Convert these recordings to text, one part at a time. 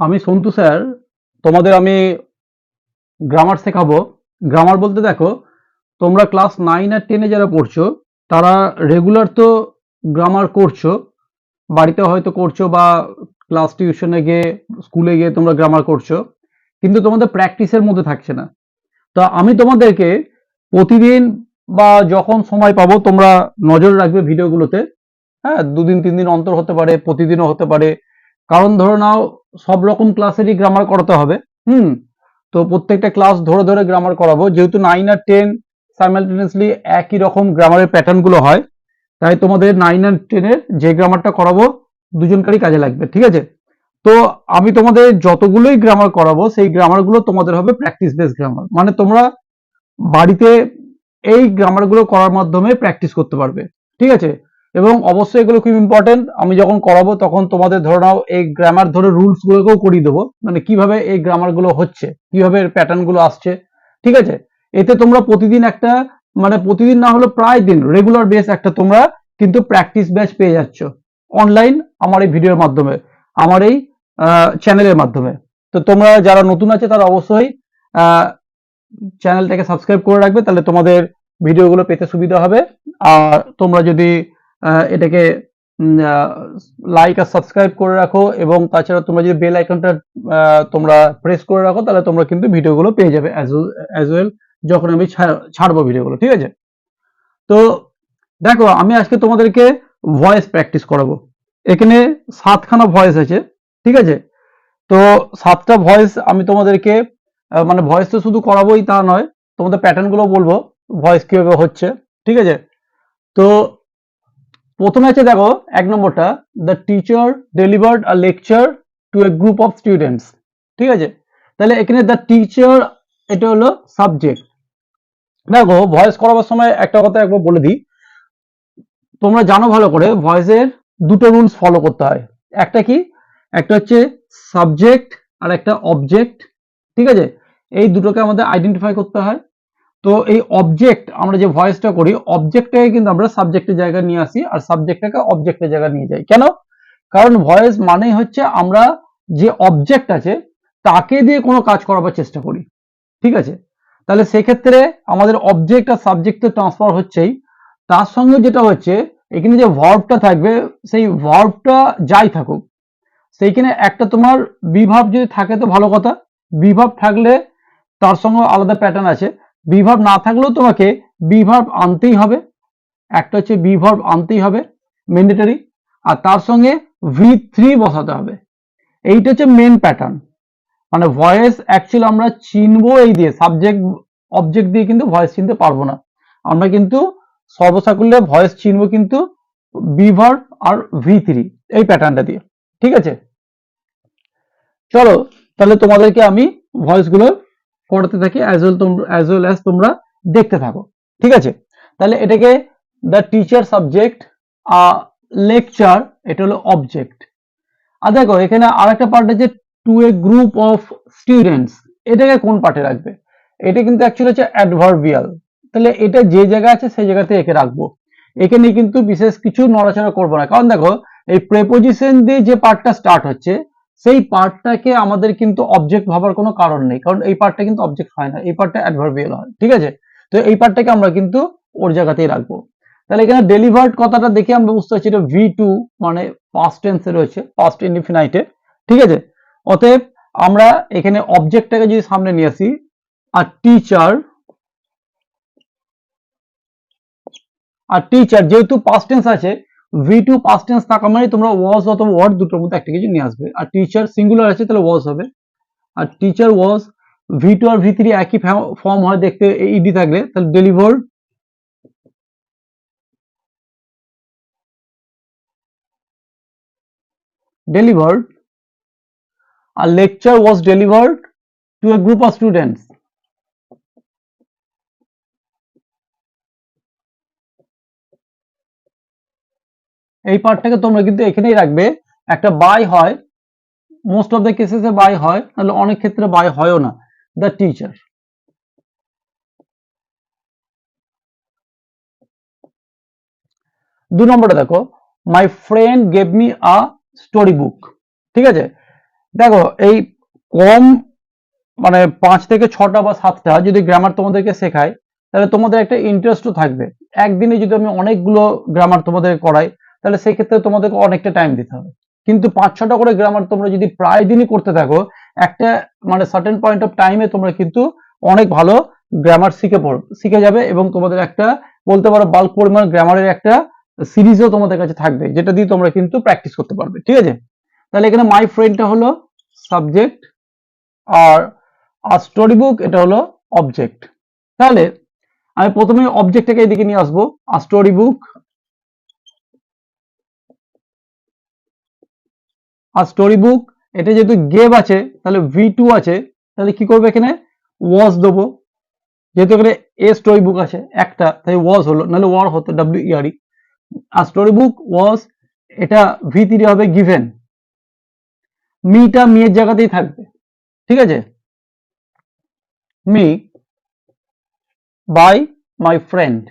আমি সন্তু স্যার, তোমাদের আমি গ্রামার শেখাবো। গ্রামার বলতে দেখো, তোমরা ক্লাস নাইন আর টেনে যারা পড়ছো, তারা রেগুলার তো গ্রামার করছ, বাড়িতে হয়তো করছ বা ক্লাস টিউশনে গিয়ে স্কুলে গিয়ে তোমরা গ্রামার করছ, কিন্তু তোমাদের প্র্যাকটিসের মধ্যে থাকছে না। তো আমি তোমাদেরকে প্রতিদিন বা যখন সময় পাবো, তোমরা নজর রাখবে ভিডিওগুলোতে হ্যাঁ দুদিন, তিন দিন অন্তর হতে পারে, প্রতিদিনও হতে পারে। কারণ ধরে নাও সব রকম ক্লাসেরই গ্রামার করাতে হবে, হুম? তো প্রত্যেকটা ক্লাস ধরে ধরে গ্রামার করাবো। যেহেতু নাইন আর টেন সাইমালটেনিয়াসলি একই রকম গ্রামারের প্যাটার্নগুলো হয়, তাই তোমাদের নাইন আর টেনের যে গ্রামারটা করাবো, দুজনকারই কাজে লাগবে, ঠিক আছে? তো আমি তোমাদের যতগুলোই গ্রামার করাবো, সেই গ্রামারগুলো তোমাদের হবে প্র্যাকটিস বেস গ্রামার মানে তোমরা বাড়িতে এই গ্রামারগুলো করার মাধ্যমে প্র্যাকটিস করতে পারবে, ঠিক আছে? এবং অবশ্যই এগুলো খুব ইম্পর্টেন্ট আমি যখন করাবো, তখন তোমাদের ধরে নাও এই গ্রামার ধরে রুলস গুলোকেও করিয়ে দেবো। মানে কীভাবে এই গ্রামারগুলো হচ্ছে, কীভাবে প্যাটার্নগুলো আসছে, ঠিক আছে? এতে তোমরা প্রতিদিন একটা মানে প্রতিদিন না হলে প্রায় দিন রেগুলার বেস একটা তোমরা কিন্তু প্র্যাকটিস ব্যাচ পেয়ে যাচ্ছ। অনলাইন আমার এই ভিডিওর মাধ্যমে, আমার এই চ্যানেলের মাধ্যমে। তো তোমরা যারা নতুন আছে তারা অবশ্যই চ্যানেলটাকে সাবস্ক্রাইব করে রাখবে, তাহলে তোমাদের ভিডিওগুলো পেতে সুবিধা হবে। আর তোমরা যদি এটাকে লাইক আর সাবস্ক্রাইব করে রাখো এবং তাছাড়া তোমরা যদি বেল আইকনটা তোমরা প্রেস করে রাখো, তাহলে তোমরা কিন্তু ভিডিওগুলো পেয়ে যাবে অ্যাজ ওয়েল যখন আমি ছাড়বো ভিডিওগুলো, ঠিক আছে? তো দেখো, আমি আজকে তোমাদেরকে ভয়েস প্র্যাকটিস করাবো। এখানে সাতখানা ভয়েস আছে, ঠিক আছে? তো সাতটা ভয়েস আমি তোমাদেরকে মানে ভয়েস তো শুধু করাবোই তা নয়, তোমাদের প্যাটার্নগুলো বলব ভয়েস কীভাবে হচ্ছে, ঠিক আছে? তো প্রথমে আছে দেখো, এক নম্বরটা the teacher delivered a lecture to a group of students ঠিক আছে? তাহলে এখানে দ্য টিচার এটা হলো সাবজেক্ট দেখো ভয়েস করাবার সময় একটা কথা একবার বলে দিই। তোমরা জানো ভালো করে ভয়েসের দুটো রুলস ফলো করতে হয়। একটা কি? একটা হচ্ছে সাবজেক্ট আর একটা অবজেক্ট ঠিক আছে? এই দুটোকে আমাদের আইডেন্টিফাই করতে হয়। তো এই অবজেক্ট আমরা যে ভয়েসটা করি অবজেক্টটাকে কিন্তু আমরা সাবজেক্টের জায়গায় নিয়ে আসি আর সাবজেক্টটাকে অবজেক্টের জায়গায় নিয়ে যাই। কেন? কারণ ভয়েস মানেই হচ্ছে আমরা যে অবজেক্ট আছে, তাকে দিয়ে কোনো কাজ করাবার চেষ্টা করি। ঠিক আছে? তাহলে সেক্ষেত্রে আমাদের অবজেক্ট আর সাবজেক্টে ট্রান্সফার হচ্ছেই। তার সঙ্গে যেটা হচ্ছে, এখানে যে ভার্বটা থাকবে, সেই ভার্বটা যাই থাকুক, সেইখানে একটা তোমার বিভাব যদি থাকে তো ভালো কথা। বিভাব থাকলে তার সঙ্গে আলাদা প্যাটার্ন আছে। বিভাব না থাকলেও তোমাকে বিভাব আনতেই হবে। একটা হচ্ছে বিভাব আনতেই হবে ম্যান্ডেটারি আর তার সঙ্গে ভি থ্রি বসাতে হবে। এইটা হচ্ছে মেন প্যাটার্ন মানে ভয়েস অ্যাকচুয়ালি আমরা চিনবো এই দিয়ে সাবজেক্ট অবজেক্ট দিয়ে কিন্তু ভয়েস চিনতে পারব না। আমরা কিন্তু সর্বসাকুল্যে ভয়েস চিনবো কিন্তু বিভার আর ভি থ্রি এই প্যাটার্নটা দিয়ে। ঠিক আছে? চলো, তাহলে তোমাদেরকে আমি ভয়েসগুলো পড়াতে থাকি অ্যাজ ওয়েল তোমরা অ্যাজ ওয়েল অ্যাজ তোমরা দেখতে থাকো। ঠিক আছে? তাহলে এটাকে দ্য টিচার সাবজেক্ট লেকচার এটা হলো অবজেক্ট আর দেখো, এখানে আরেকটা পার্ট আছে to a group of students এটাকে কোন পার্টে রাখবে? এটা কিন্তু অ্যাকচুয়ালি হচ্ছে অ্যাডভার্বিয়াল তাহলে এটা যে জায়গা আছে, সেই জায়গাতে একে রাখব। এখানে কিন্তু বিশেষ কিছু নড়াচড়া করব না। কারণ দেখো, এই প্রেপোজিশন দিয়ে যে পার্টটা স্টার্ট হচ্ছে সেই পার্টটাকে আমাদের কিন্তু অবজেক্ট ভাবার কোনো কারণ নেই, কারণ এই পার্টটা কিন্তু অবজেক্ট হয় না, এই পার্টটা অ্যাডভার্বিয়াল হয়, ঠিক আছে? তো এই পার্টটাকে আমরা কিন্তু ওর জায়গাতেই রাখব। তাহলে এখানে ডেলিভার্ড কথাটা দেখে আমরা বুঝতে পারছি এটা ভি টু মানে পাস্ট টেন্সে রয়েছে পাস্ট ইনডিফিনাইটে ঠিক আছে? অতএব আমরা এখানে অবজেক্টটাকে যদি সামনে নিয়ে আসি, আর টিচার আর টিচার যেহেতু পাস্ট টেন্স আছে ভি টু পাস্ট টেন্স থাকা মানে তোমরা ওয়াজ অথবা ওয়ার্ড দুটোর মধ্যে একটা কিছু নিয়ে আসবে। আর টিচার সিঙ্গুলার আছে, তাহলে ওয়াজ হবে। আর টিচার ওয়াজ ভি টু আর ভি থ্রি একই ফর্ম হয় দেখতে ইডি থাকলে, তাহলে delivered delivered a lecture was delivered to a group of students এই পার্টটাকে তোমরা কিন্তু এখানেই রাখবে। একটা বাই হয় মোস্ট অফ দ্য কেসেসে বাই হয়, তাহলে অনেক ক্ষেত্রে বাই হয়ও না। দ্য টিচার দু নম্বরটা দেখো my friend gave me a story book ঠিক আছে? দেখো, এই কম মানে পাঁচ থেকে ছটা বা সাতটা যদি গ্রামার তোমাদেরকে শেখায়, তাহলে তোমাদের একটা ইন্টারেস্টও থাকবে। একদিনে যদি আমি অনেকগুলো গ্রামার তোমাদের করাই তাহলে সেক্ষেত্রে তোমাদেরকে অনেকটা টাইম দিতে হবে। কিন্তু পাঁচ ছটা করে গ্রামার তোমরা যদি প্রায় দিনই করতে থাকো, একটা মানে সার্টেন পয়েন্ট অফ টাইমে তোমরা কিন্তু অনেক ভালো গ্রামার শিখে পড়, শিখে যাবে এবং তোমাদের একটা বলতে পারো বাল্ক পরিমাণ গ্রামারের একটা সিরিজও তোমাদের কাছে থাকবে, যেটা দিয়ে তোমরা কিন্তু প্র্যাকটিস করতে পারবে, ঠিক আছে? তাহলে এখানে মাই ফ্রেন্ডটা হলো সাবজেক্ট আর আর স্টোরি বুক এটা হলো অবজেক্ট তাহলে আমি প্রথমে অবজেক্টটাকে এদিকে নিয়ে আসব আর স্টোরি বুক আর স্টোরি বুক এটা যেহেতু গেভ আছে, তাহলে ভি টু আছে, তাহলে কি করবে এখানে? ওয়াজ দেবো। যেহেতু এখানে এ স্টোরি বুক আছে, একটা, তাই ওয়াজ হলো, নাহলে ওয়ার হতো W ইআরই R story book was এটা ভি থ্রি হবে গিভেন মিটা মিয়ের জায়গাতেই থাকবে, ঠিক আছে? মি বাই মাই ফ্রেন্ড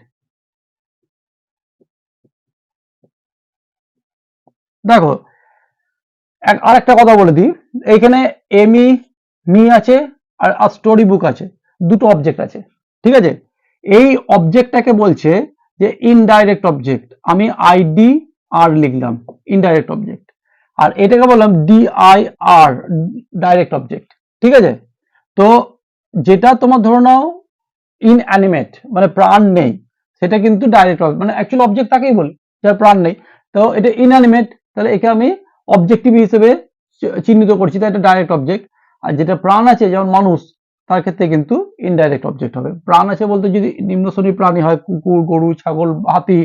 দেখো এক আরেকটা কথা বলে দিই। এইখানে এমি মি আছে আর স্টোরি বুক আছে। দুটো অবজেক্ট আছে। ঠিক আছে? এই অবজেক্টটাকে বলছে যে ইনডাইরেক্ট অবজেক্ট আমি আইডি আর লিখলাম ইনডাইরেক্ট অবজেক্ট আর এটাকে বললাম ডিআই আর ডাইরেক্ট অবজেক্ট ঠিক আছে? তো যেটা তোমার ধরে নাও ইনঅ্যানিমেট মানে প্রাণ নেই, সেটা কিন্তু ডাইরেক্ট মানে অ্যাকচুয়াল অবজেক্ট তাকেই বলি, যার প্রাণ নেই। তো এটা ইনঅ্যানিমেট তাহলে একে আমি অবজেক্টিভ হিসেবে চিহ্নিত করছি, তাই এটা ডাইরেক্ট অবজেক্ট আর যেটা প্রাণ আছে, যেমন মানুষ, তার ক্ষেত্রে কিন্তু ইনডাইরেক্ট অবজেক্ট হবে। প্রাণ আছে বলতে যদি নিম্ন শ্রেণির প্রাণী হয়, কুকুর, গরু, ছাগল, হাতি,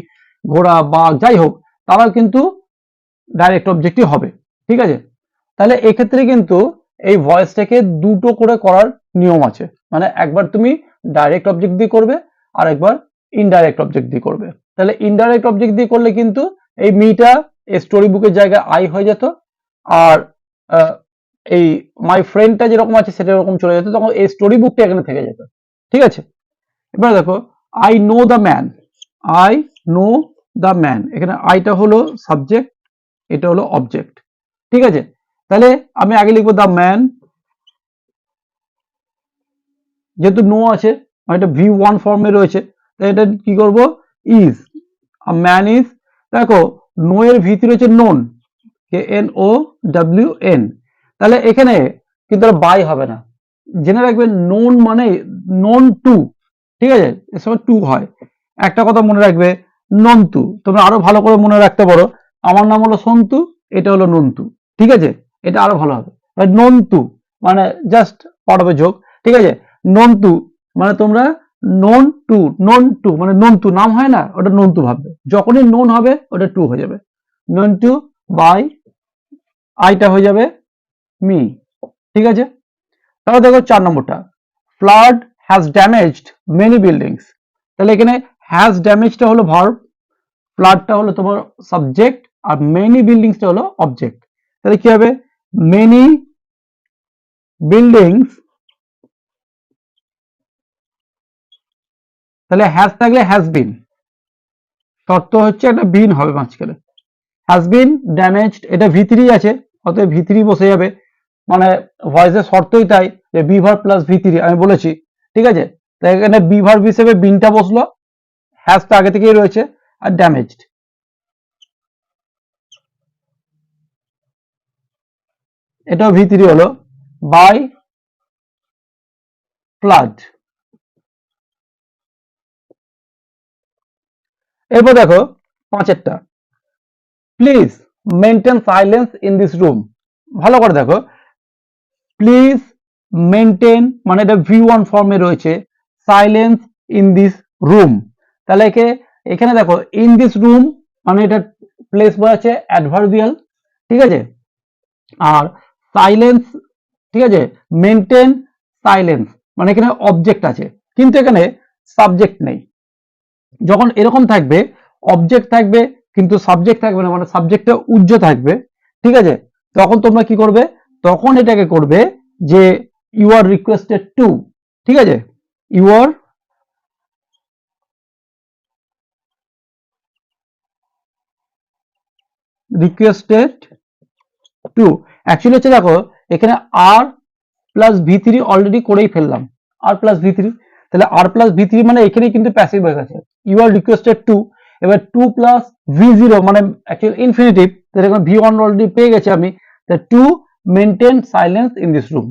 ঘোড়া বাঘ যাই হোক তারা কিন্তু ডাইরেক্ট অবজেক্টই হবে। ঠিক আছে? তাহলে এক্ষেত্রে কিন্তু এই ভয়েসটাকে দুটো করে করার নিয়ম আছে। মানে একবার তুমি ডাইরেক্ট অবজেক্ট দিয়ে করবে, আর একবার ইনডাইরেক্ট অবজেক্ট দিয়ে করবে। তাহলে ইনডাইরেক্ট অবজেক্ট দিয়ে করলে কিন্তু এই মিটা স্টোরি বুকের জায়গায় আই হয়ে যেত আর এই মাই ফ্রেন্ডটা যেরকম আছে সেটা এরকম চলে যেত, তখন এই স্টোরি বুকটা এখানে থেকে যেত। ঠিক আছে? এবার দেখো I know the man I know the man এখানে আইটা হলো সাবজেক্ট এটা হলো অবজেক্ট ঠিক আছে? তাহলে আমি আগে লিখব দ্য ম্যান যেহেতু নো আছে এটা ভি ওয়ান ফর্মে রয়েছে তাই এটা কি করব? ইজ আ ম্যান ইজ দেখো নো এর ভিতরে রয়েছে known K N O W N তাহলে এখানে কিন্তু বাই হবে না। জেনে রাখবেন নোন মানে নোন টু ঠিক আছে? এর সময় টু হয়। একটা কথা মনে রাখবে নন্তু তোমরা আরও ভালো করে মনে রাখতে পারো, আমার নাম হলো সন্তু, এটা হলো নন্তু ঠিক আছে? এটা আরও ভালো হবে। নন্তু মানে জাস্ট পার্ট অফ যোগ ঠিক আছে? নন্তু মানে তোমরা নন টু নন টু মানে নন টু নাম হয় না, ওটা নন্তু ভাববে। যখনই নন হবে, ওটা টু হয়ে যাবে। নন টু বাই আইটা হয়ে যাবে মি ঠিক আছে? তাহলে দেখো চার নম্বরটা। Flood has damaged many buildings তাহলে এখানে হ্যাজ ড্যামেজটা হলো ভার্ব ফ্লাডটা হলো তোমার সাবজেক্ট আর মেনি বিল্ডিংসটা হলো অবজেক্ট তাহলে কি হবে? মেনি বিল্ডিংস তাহলে হ্যাজ থাকলে হ্যাজ বিন শর্ত হচ্ছে একটা বিন হবে মাঝখানে। হ্যাজ বিন ড্যামেজড এটা ভিতরি আছে, অতএব ভিতরি বসে যাবে। মানে ভয়েসের শর্তই তাই যে বিভার প্লাস ভিতরি আমি বলেছি, ঠিক আছে? তাই এখানে বিভার হিসেবে বিনটা বসল হ্যাজটা আগে থেকেই রয়েছে, আর ড্যামেজড এটাও ভিতরি হলো বাই ফ্লাড এরপর দেখো, পাঁচেরটা। Please maintain silence in this room ভালো করে দেখো। প্লিজ মেনটেন মানে এটা ভি ওয়ান ফর্মে রয়েছে সাইলেন্স ইন দিস রুম তাহলে একে, এখানে দেখো ইন দিস রুম মানে এটা প্লেস বোঝাচ্ছে অ্যাডভার্বিয়াল ঠিক আছে? আর সাইলেন্স ঠিক আছে? মেনটেন সাইলেন্স মানে এখানে অবজেক্ট আছে। কিন্তু এখানে সাবজেক্ট নেই। যখন এরকম থাকবে অবজেক্ট থাকবে, কিন্তু সাবজেক্ট থাকবে না মানে সাবজেক্টটা উজ্জ্ব থাকবে, ঠিক আছে? তখন তোমরা কি করবে? তখন এটাকে করবে যে ইউ আর রিকোয়েস্টেড টু ঠিক আছে? You are requested to actually হচ্ছে দেখো, এখানে আর প্লাস ভি থ্রি অলরেডি করেই ফেললাম আর প্লাস ভি থ্রি তাহলে আর প্লাস ভি থ্রি মানে এখানে কিন্তু প্যাসিভ হয়ে গেছে। ইউ আর রিকোয়েস্টেড টু এবার টু প্লাস ভি জিরো মানে ইনফিনিটিভ তাহলে এখানে ভি ওয়ান অলরেডি পেয়ে গেছি আমি to maintain silence in this room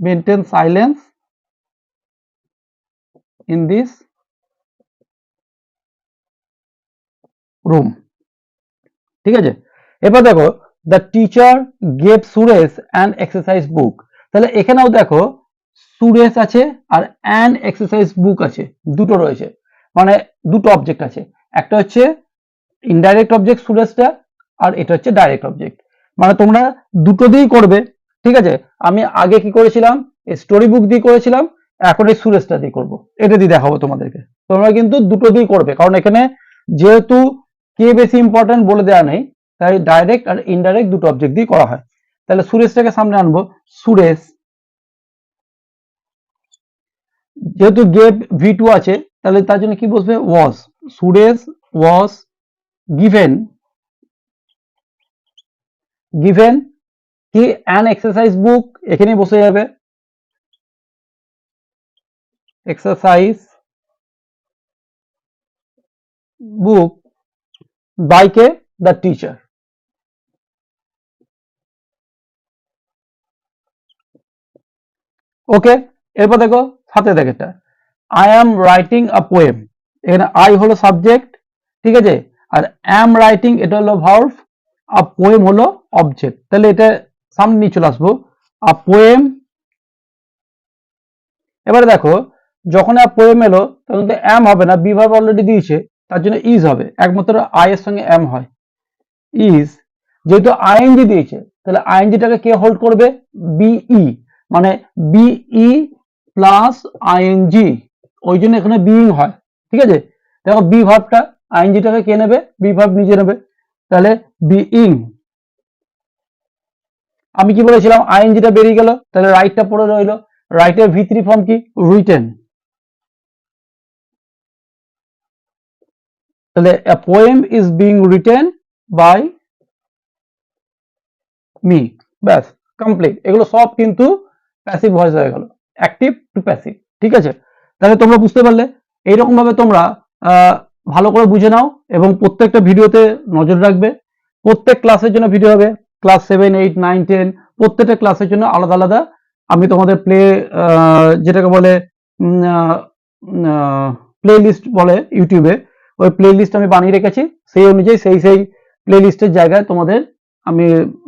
maintain silence in this room. ঠিক আছে? এবার দেখো the teacher gave Suresh an exercise book তাহলে এখানেও দেখো সুরেশ আছে আর অ্যান এক্সারসাইজ বুক আছে। দুটো রয়েছে। মানে দুটো অবজেক্ট আছে। একটা হচ্ছে ইনডাইরেক্ট অবজেক্ট সুরেশটা আর এটা হচ্ছে ডাইরেক্ট অবজেক্ট মানে তোমরা দুটো দিয়েই করবে, ঠিক আছে? আমি আগে কি করেছিলাম? স্টোরি বুক দিয়ে করেছিলাম, এখন এই সুরেশটা দিয়ে করব। এটা দিয়ে দেখাবো তোমাদেরকে। তোমরা কিন্তু দুটো দিয়ে করবে। কারণ এখানে যেহেতু কে বেশি ইম্পর্টেন্ট বলে দেওয়া নেই তাই ডাইরেক্ট আর ইনডাইরেক্ট দুটো অবজেক্ট দিয়ে করা হয়। তাহলে সুরেশটাকে সামনে আনব। সুরেশ, যেহেতু গেভ ভি টু আছে, তাহলে তার জন্য কি বসবে? Was Suresh was given given কি? অ্যান এক্সারসাইজ বুক এখানেই বসে যাবে। এক্সারসাইজ বুক বাইকে দ্য টিচার ওকে এরপর দেখো, সাথে দেখেটা I am writing a poem এখানে আই হলো সাবজেক্ট ঠিক আছে? আর অ্যাম রাইটিং এটা হলো ভার্ভ আর পোয়েম হলো অবজেক্ট তাহলে এটা সামনে নিয়ে চলে আসব। আ পোয়েম এবারে দেখো, যখন আর পোয়েম এলো, তখন তো অ্যাম হবে না বিভার অলরেডি দিয়েছে, তার জন্য ইজ হবে। একমাত্র আই এর সঙ্গে এম হয়। ইজ যেহেতু আইএনজি দিয়েছে, তাহলে আইএনজিটাকে কে হোল্ড করবে? বিই মানে বিই প্লাস আইএনজি ওই জন্য এখানে বিইং হয়। ঠিক আছে? দেখো বি ভার্বটা আইএনজিটাকে কে নেবে? বি ভার্ব নিজে নেবে। তাহলে বিইং আমি কি বলেছিলাম? আইএনজিটা বেরিয়ে গেল। তাহলে রাইটটা পড়ে রইল। রাইটের ভি থ্রি ফর্ম কি? রিটেন তাহলে a poem is being written by me ব্যাস কমপ্লিট এগুলো সব কিন্তু প্যাসিভ ভয়েস হয়ে গেল। অ্যাক্টিভ টু প্যাসিভ ঠিক আছে? তাহলে তোমরা বুঝতে পারলে এইরকম ভাবে তোমরা ভালো করে বুঝে নাও এবং প্রত্যেকটা ভিডিওতে নজর রাখবে। প্রত্যেক ক্লাসের জন্য ভিডিও হবে class seven eight nine ten প্রত্যেকটা ক্লাসের জন্য আলাদা আলাদা। আমি তোমাদের প্লে যেটাকে বলে প্লে লিস্ট বলে ইউটিউবে ওই প্লে লিস্ট আমি বানিয়ে রেখেছি, সেই অনুযায়ী সেই সেই প্লে লিস্টের জায়গায় তোমাদের আমি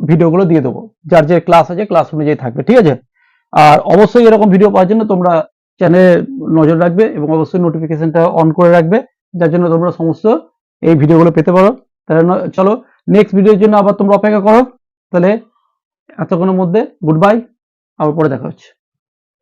ভিডিওগুলো দিয়ে দেবো। যার যে ক্লাস আছে ক্লাস অনুযায়ী থাকবে, ঠিক আছে? আর অবশ্যই এরকম ভিডিও পাওয়ার জন্য তোমরা চ্যানেলে নজর রাখবে এবং অবশ্যই নোটিফিকেশনটা অন করে রাখবে, যার জন্য তোমরা সমস্ত এই ভিডিওগুলো পেতে পারো। তাহলে চলো নেক্সট ভিডিওর জন্য আবার তোমরা অপেক্ষা করো। তাহলে এতক্ষণের মধ্যে গুড বাই আবার পরে দেখা হচ্ছে।